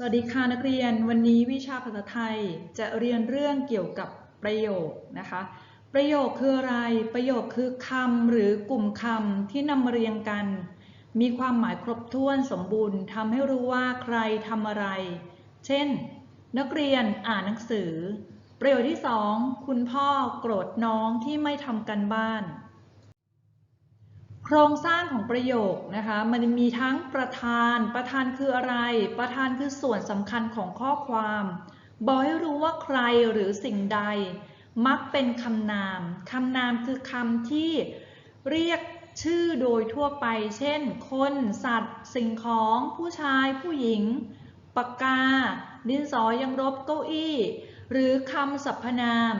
สวัสดีค่ะนักเรียนวันนี้วิชาภาษาไทยจะเรียนเรื่องเกี่ยวกับประโยคนะคะ ประโยคคืออะไร ประโยคคือคำหรือกลุ่มคำที่นำมาเรียงกัน มีความหมายครบถ้วนสมบูรณ์ทำให้รู้ว่าใครทำอะไร เช่น นักเรียนอ่านหนังสือ ประโยคที่สองคุณพ่อโกรธน้องที่ไม่ทำกันบ้าน ครงสร้างของประโยคนะคะ มันมีทั้งประธาน ประธานคืออะไร ประธานคือส่วนสำคัญของข้อความ บอกให้รู้ว่าใครหรือสิ่งใด มักเป็นคำนาม คำนามคือคำที่เรียกชื่อโดยทั่วไป เช่น คน สัตว์ สิ่งของ ผู้ชาย ผู้หญิง ปากกา ดินสอยังรบ เก้าอี้ หรือคำสรรพนาม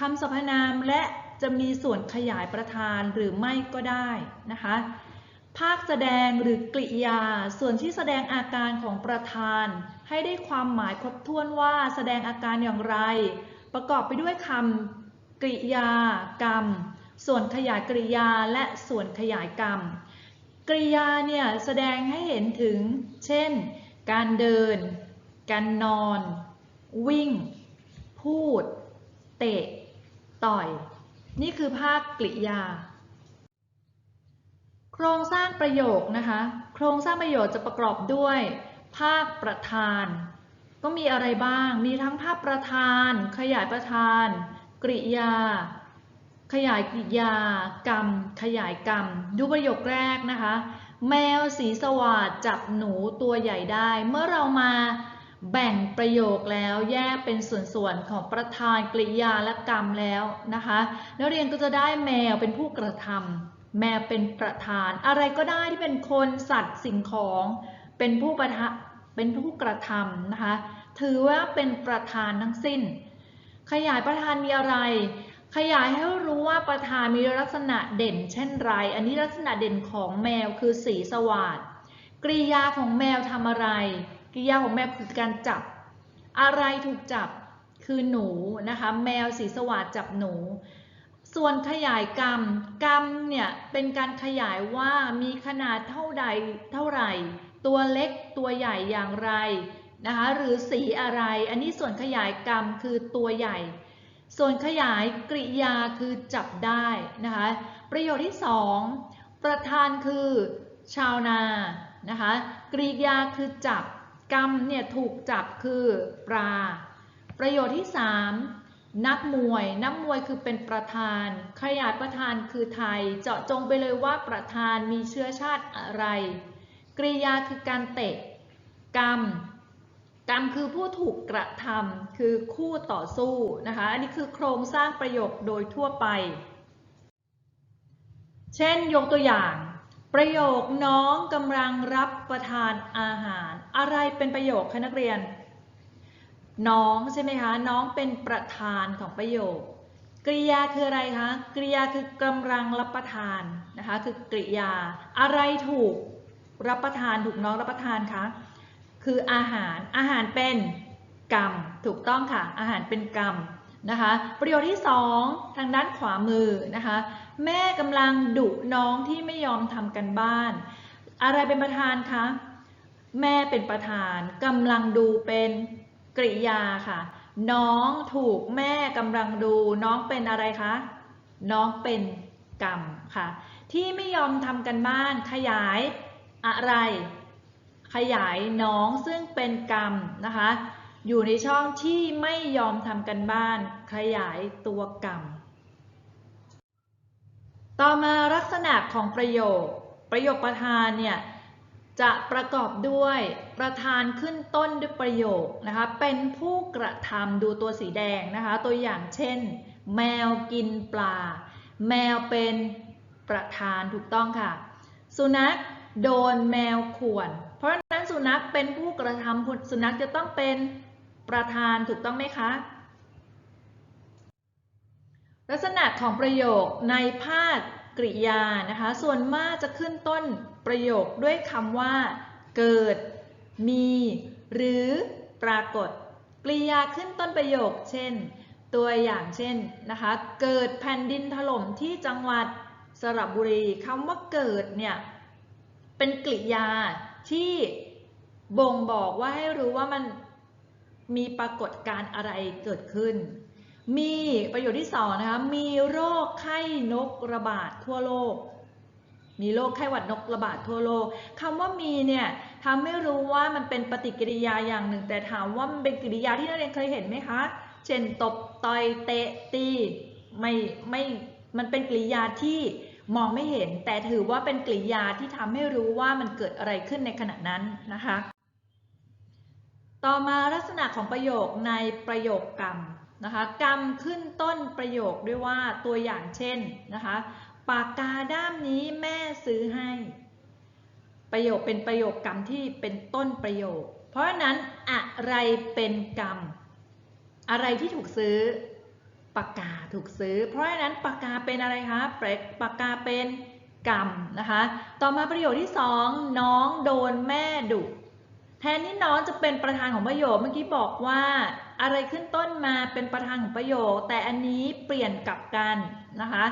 คำสรรพนามและ จะมีส่วนขยายประธานหรือไม่ก็ได้นะคะ ภาคแสดงหรือกริยา ส่วนที่แสดงอาการของประธาน ให้ได้ความหมายครบถ้วนว่าแสดงอาการอย่างไร ประกอบไปด้วยคำกริยากรรม ส่วนขยายกริยาและส่วนขยายกรรม กริยาเนี่ยแสดงให้เห็นถึง เช่น การเดิน การนอน วิ่ง พูด เตะ ต่อย นี่คือภาคกริยา โครงสร้างประโยคนะคะ โครงสร้างประโยคจะประกอบด้วย ภาคประธาน ก็มีอะไรบ้าง มีทั้งภาคประธาน ขยายประธาน กริยา ขยายกริยา กรรม ขยายกรรม ดูประโยคแรกนะคะ แมวสีสว่าดจับหนูตัวใหญ่ได้ เมื่อเรามา แบ่งประโยคแล้วแยกเป็นส่วนๆของประธานกริยาและกรรมแล้วนะคะนักเรียนก็จะได้แมวเป็นผู้กระทำแมวเป็นประธาน อะไรก็ได้ที่เป็นคนสัตว์สิ่งของเป็นผู้ประทะเป็นผู้กระทำนะคะ ถือว่าเป็นประธานทั้งสิ้น ขยายประธานมีอะไร ขยายให้รู้ว่าประธานมีลักษณะเด่น เช่นไร อันนี้ลักษณะเด่นของแมวคือสีสว่าดกริยาของแมวทำอะไร กริยาของแมวคือการจับ อะไรถูกจับคือหนูนะคะแมวสีสวาดจับหนู ส่วนขยายกรรม กรรมเนี่ยเป็นการขยายว่ามีขนาดเท่าใดเท่าไหร่ ตัวเล็กตัวใหญ่อย่างไรนะคะหรือสีอะไร อันนี้ส่วนขยายกรรมคือตัวใหญ่ ส่วนขยายกริยาคือจับได้นะคะประโยชน์ที่สองประธานคือชาวนานะคะกริยาคือจับ กรรมเนี่ยถูกจับคือปลา ประโยชน์ที่สามนักมวย นักมวยคือเป็นประธาน ขยายประธานคือไทย เจาะจงไปเลยว่าประธานมีเชื้อชาติอะไร กริยาคือการเตะ กรรม กรรมคือผู้ถูกกระทำคือคู่ต่อสู้นะคะ อันนี้คือโครงสร้างประโยคโดยทั่วไป เช่นยกตัวอย่าง ประโยคน้องกำลังรับประทานอาหาร อะไรเป็นประโยคคะนักเรียน น้องใช่ไหมคะ น้องเป็นประธานของประโยค กริยาคืออะไรคะ กริยาคือกำลังรับประทานนะคะ คือกริยา อะไรถูกรับประทานถูกน้องรับประทานคะคืออาหาร อาหารเป็นกรรม ถูกต้องค่ะ อาหารเป็นกรรมนะคะ ประโยชน์ที่สองทางด้านขวามือนะคะ แม่กำลังดุน้องที่ไม่ยอมทำกันบ้าน อะไรเป็นประธานคะ แม่เป็นประธานกำลังดูเป็นกริยาค่ะ น้องถูกแม่กำลังดู น้องเป็นอะไรคะ น้องเป็นกรรมค่ะ ที่ไม่ยอมทำกันบ้าน ขยายอะไร ขยายน้องซึ่งเป็นกรรมนะคะ อยู่ในช่องที่ไม่ยอมทำกันบ้าน ขยายตัวกรรม ต่อมาลักษณะของประโยค ประโยคประธานเนี่ยจะประกอบด้วยประธานขึ้นต้นด้วยประโยคนะคะ เป็นผู้กระทำดูตัวสีแดงนะคะ ตัวอย่างเช่น แมวกินปลา แมวเป็นประธานถูกต้องค่ะ สุนัขโดนแมวข่วน เพราะฉะนั้นสุนัขเป็นผู้กระทำสุนัขจะต้องเป็นประธานถูกต้องไหมคะ ลักษณะของประโยคในภาคกริยานะคะ ส่วนมากจะขึ้นต้นประโยคด้วยคำว่า เกิด มี หรือปรากฏ กริยาขึ้นต้นประโยค เช่น ตัวอย่างเช่นนะคะ เกิดแผ่นดินถล่มที่จังหวัดสระบุรีคำว่าเกิดเนี่ยเป็นกริยาที่บ่งบอกว่าให้รู้ว่ามันมีปรากฏการณ์อะไรเกิดขึ้น มีประโยชน์ที่สองนะคะ มีโรคไข้นกระบาดทั่วโลก มีโรคไข้หวัดนกระบาดทั่วโลกคำว่ามีเนี่ยทำให้รู้ว่ามันเป็นปฏิกิริยาอย่างหนึ่ง แต่ถามว่ามันเป็นกิริยาที่นักเรียนเคยเห็นไหมคะ เช่นตบต่อยเตะตีไม่ไม่ มันเป็นกิริยาที่มองไม่เห็น แต่ถือว่าเป็นกิริยาที่ทำให้รู้ว่ามันเกิดอะไรขึ้นในขณะนั้นนะคะ ต่อมาลักษณะของประโยคในประโยคกรรม นะคะกรรมขึ้นต้นประโยคด้วยว่าตัวอย่างเช่นนะคะปากกาด้ามนี้แม่ซื้อให้ ประโยคเป็นประโยคกรรมที่เป็นต้นประโยค เพราะฉะนั้นอะไรเป็นกรรม อะไรที่ถูกซื้อปากกาถูกซื้อ เพราะฉะนั้นปากกาเป็นอะไรคะปากกาเป็นกรรมนะคะ ต่อมาประโยคที่สองน้องโดนแม่ดุ แทนที่น้องจะเป็นประธานของประโยคเมื่อกี้บอกว่า อะไรขึ้นต้นมาเป็นประธานของประโยค แต่อันนี้เปลี่ยนกลับกันนะคะ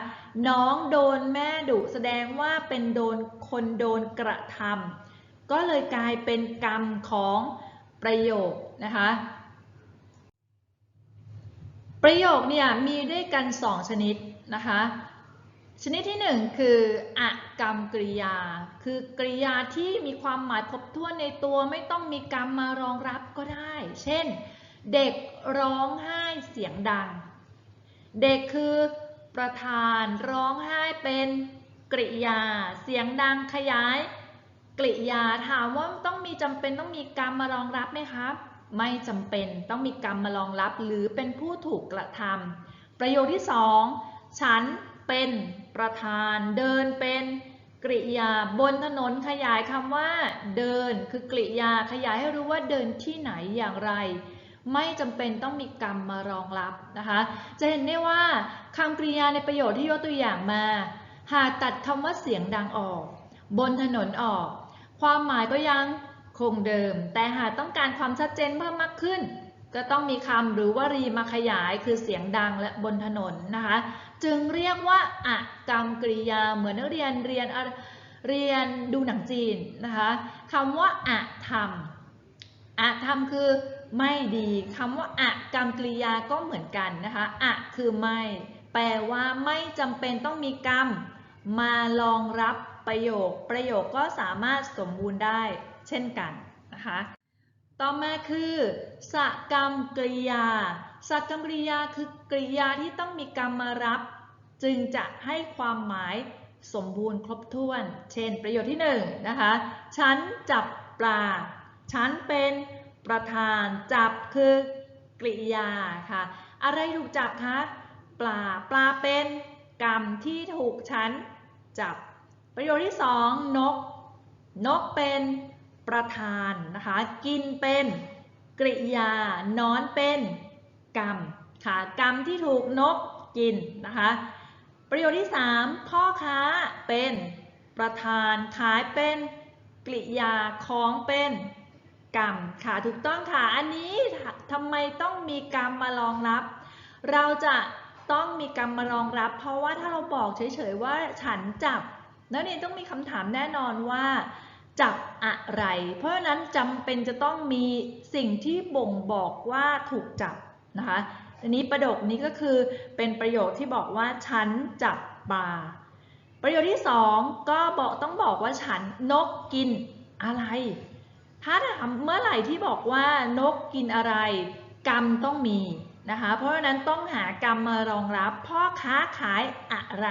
น้องโดนแม่ดุแสดงว่าเป็นโดนคนโดนกระทำก็เลยกลายเป็นกรรมของประโยคนะคะ ประโยคเนี่ยมีด้วยกัน 2 ชนิดนะคะ ชนิดที่ 1 คืออกรรมกริยา คือกริยาที่มีความหมายครบถ้วนในตัวไม่ต้องมีกรรมมารองรับก็ได้ เช่น เด็กร้องไห้เสียงดัง เด็กคือประธานร้องไห้เป็นกริยา เสียงดังขยาย กริยาถามว่าต้องมีจำเป็นต้องมีกรรมมารองรับไหมครับ ไม่จำเป็นต้องมีกรรมมารองรับหรือเป็นผู้ถูกกระทำประโยคที่สองฉันเป็น ประธานเดินเป็นกริยาบนถนนขยายคำว่า เดินคือกริยาขยายให้รู้ว่าเดินที่ไหนอย่างไร ไม่จำเป็นต้องมีกรรมมารองรับนะคะ จะเห็นได้ว่าคำกริยาในประโยชน์ที่ยกตัวอย่างมา หากตัดคำว่าเสียงดังออก บนถนนออก ความหมายก็ยังคงเดิม แต่หากต้องการความชัดเจนเพิ่มมากขึ้น ก็ต้องมีคำหรือว่ารีมาขยายคือเสียงดังและบนถนนนะคะ จึงเรียกว่าอกรรมกริยาเหมือนนักเรียนเรียนเรียนดูหนังจีนนะคะคำว่าอะธรรมอะธรรมคือไม่ดีคำว่าอกรรมกริยาก็เหมือนกันนะคะอะคือไม่ แปลว่าไม่จำเป็นต้องมีกรรม มารองรับประโยค ประโยคก็สามารถสมบูรณ์ได้เช่นกันนะคะ ต่อมาคือสกรรมกริยาสกรรมกริยาคือกริยาที่ต้องมีกรรมมารับ จึงจะให้ความหมายสมบูรณ์ครบถ้วน เช่น ประโยชน์ที่1นนะคะ ฉันจับปลา ฉันเป็นประธาน จับคือกริยาค่ะ อะไรถูกจับคะ ปลา ปลาเป็นกรรมที่ถูกฉันจับ ประโยชน์ที่ 2 นก นกเป็น ประธานนะคะ กินเป็นกริยานอนเป็นกรรมค่ะกรรมที่ถูกนกกินนะคะ ประโยชน์ที่ 3 พ่อค้าเป็นประธานขายเป็นกริยาของเป็นกรรมค่ะถูกต้องค่ะอันนี้ทำไมต้องมีกรรมมารองรับ เราจะต้องมีกรรมมารองรับ เพราะว่าถ้าเราบอกเฉยๆว่าฉันจับนักเรียนต้องมีคำถามแน่นอนว่า จับอะไร เพราะฉะนั้นจำเป็นจะต้องมีสิ่งที่บ่งบอกว่าถูกจับนะคะอันนี้ประโยคนี้ก็คือเป็นประโยคที่บอกว่าฉันจับปลาประโยคที่สองก็บอกต้องบอกว่าฉันนกกินอะไร ถ้าถามเมื่อไหร่ที่บอกว่านกกินอะไร กรรมต้องมีนะคะ เพราะฉะนั้นต้องหากรรมมารองรับ พ่อค้าขายอะไร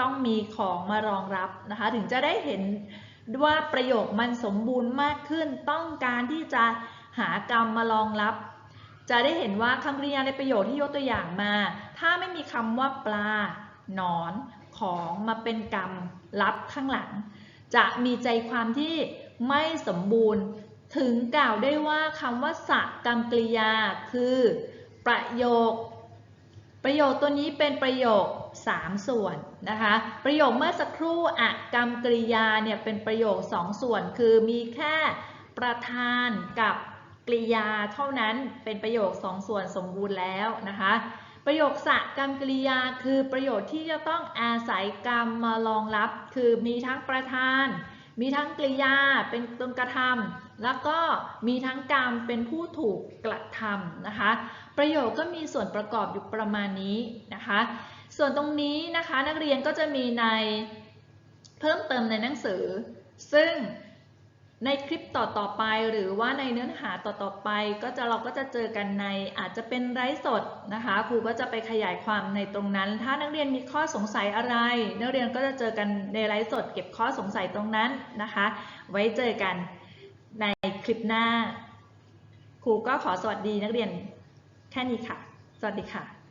ต้องมีของมารองรับนะคะ ถึงจะได้เห็น ว่าประโยคมันสมบูรณ์มากขึ้น ต้องการที่จะหากรรมมารองรับ จะได้เห็นว่าคำกริยาในประโยคที่ยกตัวอย่างมา ถ้าไม่มีคำว่าปลา หนอน ของมาเป็นกรรมรับข้างหลัง จะมีใจความที่ไม่สมบูรณ์ ถึงกล่าวได้ว่าคำว่าสะกรรมกริยาคือ ประโยค ประโยคตัวนี้เป็นประโยค 3 ส่วนนะคะ ประโยคเมื่อสักครู่อะกรรมกริยาเนี่ยเป็นประโยค 2 ส่วน คือมีแค่ประธานกับกริยาเท่านั้นเป็นประโยค 2 ส่วนสมบูรณ์แล้วนะคะ ประโยคสะกรรมกริยาคือประโยชน์ที่จะต้องอาศัยกรรมมารองรับ คือมีทั้งประธาน มีทั้งกริยาเป็นตัวกระทำแล้วก็มีทั้งกรรมเป็นผู้ถูกกระทำนะคะ ประโยคก็มีส่วนประกอบอยู่ประมาณนี้นะคะ ส่วนตรงนี้นะคะนักเรียนก็จะมีในเพิ่มเติมในหนังสือ ซึ่งในคลิปต่อๆไปหรือว่าในเนื้อหาต่อๆไป ก็จะเราก็จะเจอกันในอาจจะเป็นไลฟ์สดนะคะครูก็จะไปขยายความในตรงนั้น ถ้านักเรียนมีข้อสงสัยอะไร นักเรียนก็จะเจอกันในไลฟ์สด เก็บข้อสงสัยตรงนั้นนะคะ ไว้เจอกันในคลิปหน้าครูก็ขอสวัสดีนักเรียนแค่นี้ค่ะ สวัสดีค่ะ